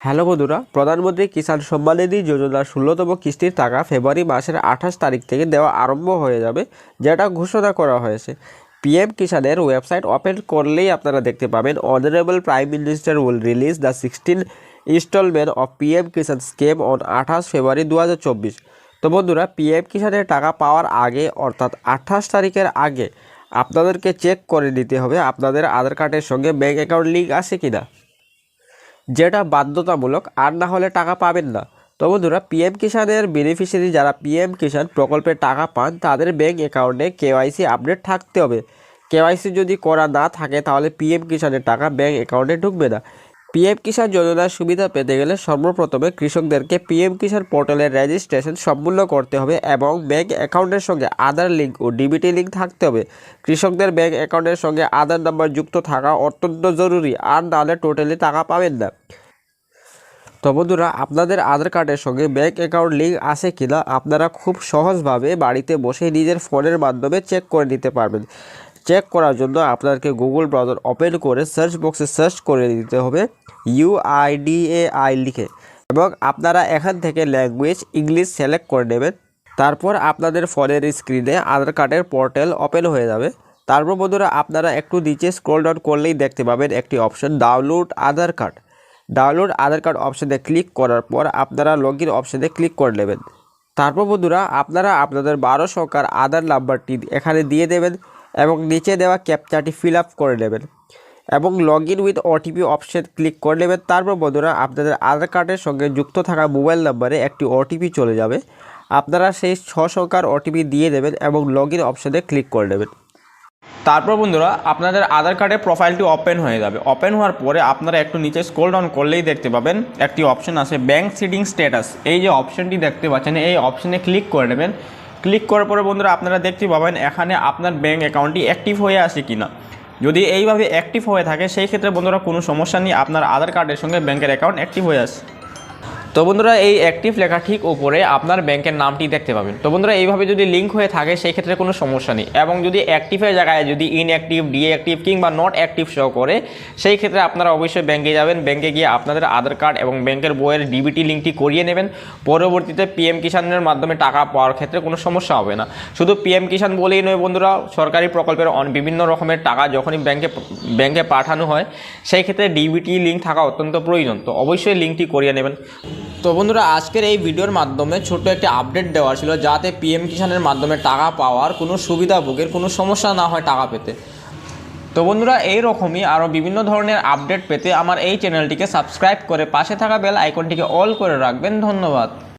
Hello বন্ধুরা, প্রধানমন্ত্রী কিষাণ সম্মান নিধি যোজনার ষোলোতম কিস্তির টাকা ফেব্রুয়ারি মাসের আঠাশ তারিখ থেকে দেওয়া আরম্ভ হয়ে যাবে, যেটা ঘোষণা করা হয়েছে। পিএম কিষাণের ওয়েবসাইট ওপেন করলেই আপনারা দেখতে পাবেন, honourable prime minister will release the sixteen instalment of PM Kisan scheme on আঠাশ ফেব্রুয়ারি দু হাজার চব্বিশ। তো বন্ধুরা, পিএম কিষাণের টাকা পাওয়ার আগে, অর্থাৎ আঠাশ তারিখের আগে, আপনাদেরকে চেক করে নিতে হবে আপনাদের আধার কার্ডের সঙ্গে ব্যাঙ্ক অ্যাকাউন্ট লিঙ্ক আছে কিনা। যেটা বাধ্যতামূলক, আর না হলে টাকা পাবেন না। তো বন্ধুরা পিএম কিষাণের বেনিফিশিয়ারি যারা পিএম কিষাণ প্রকল্পে টাকা পান, তাদের ব্যাঙ্ক অ্যাকাউন্টে কেওয়াইসি আপডেট থাকতে হবে। কেওয়াইসি যদি করা না থাকে, তাহলে পিএম কিষাণের টাকা ব্যাঙ্ক অ্যাকাউন্টে ঢুকবে না। পিএম কিষাণ যোজনার সুবিধা পেতে গেলে সর্বপ্রথমে কৃষকদেরকে পিএম কিষাণ পোর্টালের রেজিস্ট্রেশন সম্পূর্ণ করতে হবে এবং ব্যাঙ্ক অ্যাকাউন্টের সঙ্গে আধার লিঙ্ক ও ডিবিটি লিঙ্ক থাকতে হবে। কৃষকদের ব্যাঙ্ক অ্যাকাউন্টের সঙ্গে আধার নাম্বার যুক্ত থাকা অত্যন্ত জরুরি, আর নাহলে টোটালি টাকা পাবেন না। তো বন্ধুরা, আপনাদের আধার কার্ডের সঙ্গে ব্যাঙ্ক অ্যাকাউন্ট লিঙ্ক আছে কিনা আপনারা খুব সহজভাবে বাড়িতে বসে নিজের ফোনের মাধ্যমে চেক করে নিতে পারবেন। চেক করার জন্য আপনাকে গুগল ব্রাউজার ওপেন করে সার্চ বক্সে সার্চ করে দিতে হবে ইউআইডিএআই লিখে। এবং আপনারা এখান থেকে ল্যাঙ্গুয়েজ ইংলিশ সিলেক্ট করে নেবেন। তারপর আপনাদের ফোনের স্ক্রিনে আধার কার্ডের পোর্টাল ওপেন হয়ে যাবে। তারপর বন্ধুরা আপনারা একটু নিচে স্ক্রল ডাউন করলেই দেখতে পাবেন একটি option download Aadhaar card. Download Aadhaar card অপশানে ক্লিক করার পর আপনারা লগ ইন অপশানে ক্লিক করে নেবেন। তারপর বন্ধুরা আপনারা আপনাদের বারো সংখ্যার আধার নাম্বারটি এখানে দিয়ে দেবেন। এবং নিচে দেওয়া ক্যাপচারটি ফিল আপ করে নেবেন। এবং log in with OTP option click করে নেবেন। তারপর বন্ধুরা, আপনাদের আধার কার্ডের সঙ্গে যুক্ত থাকা মোবাইল নাম্বারে একটি ওটিপি চলে যাবে। আপনারা সেই ছ সংখ্যার ওটিপি দিয়ে দেবেন এবং লগ ইন অপশানে ক্লিক করে নেবেন। তারপর বন্ধুরা, আপনাদের আধার কার্ডের প্রোফাইলটি ওপেন হয়ে যাবে। ওপেন হওয়ার পরে আপনারা একটু নিচে স্ক্রল ডাউন করলেই দেখতে পাবেন, একটি অপশন আছে ব্যাংক সিডিং স্ট্যাটাস। এই যে অপশনটি দেখতে পাচ্ছেন, এই অপশনে ক্লিক করে নেবেন। ক্লিক করার পরে বন্ধুরা আপনারা দেখতে পাবেন এখানে আপনার ব্যাঙ্ক অ্যাকাউন্টটি অ্যাক্টিভ হয়ে আছে কিনা। যদি এইভাবে অ্যাক্টিভ হয়ে থাকে, সেই ক্ষেত্রে বন্ধুরা কোনো সমস্যা নেই, আপনার আধার কার্ডের সঙ্গে ব্যাংকের অ্যাকাউন্ট অ্যাক্টিভ হয়ে আছে। তো বন্ধুরা, এই অ্যাক্টিভ লেখা ঠিক উপরে আপনার ব্যাংকের নামটি দেখতে পাবেন। তো বন্ধুরা, এইভাবে যদি লিঙ্ক হয়ে থাকে, সেই ক্ষেত্রে কোনো সমস্যা নেই। এবং যদি অ্যাক্টিভের জায়গায় যদি ইনঅ্যাক্টিভ ডিঅ্যাক্টিভ কিংবা নট অ্যাক্টিভ শো করে, সেই ক্ষেত্রে আপনারা অবশ্যই ব্যাংকে যাবেন। ব্যাংকে গিয়ে আপনাদের আধার কার্ড এবং ব্যাংকের বইয়ের ডিবিটি লিঙ্কটি করিয়ে নেবেন। পরবর্তীতে পিএম কিষাণের মাধ্যমে টাকা পাওয়ার ক্ষেত্রে কোনো সমস্যা হবে না। শুধু পিএম কিষাণ বলেই নয় বন্ধুরা, সরকারি প্রকল্পের অন- বিভিন্ন রকমের টাকা যখনই ব্যাংকে ব্যাংকে পাঠানো হয়, সেই ক্ষেত্রে ডিবিটি লিঙ্ক থাকা অত্যন্ত প্রয়োজন। তো অবশ্যই লিঙ্কটি করিয়ে নেবেন। তো বন্ধুরা, আজকের এই ভিডিওর মাধ্যমে ছোট একটি আপডেট দেওয়া ছিল যাতে পিএম কিষানের মাধ্যমে টাকা পাওয়ার কোনো সুবিধাভোগের কোনো সমস্যা না হয় টাকা পেতে। তো বন্ধুরা, এইরকমই আরও বিভিন্ন ধরনের আপডেট পেতে আমার এই চ্যানেলটিকে সাবস্ক্রাইব করে পাশে থাকা বেল আইকনটিকে অল করে রাখবেন। ধন্যবাদ।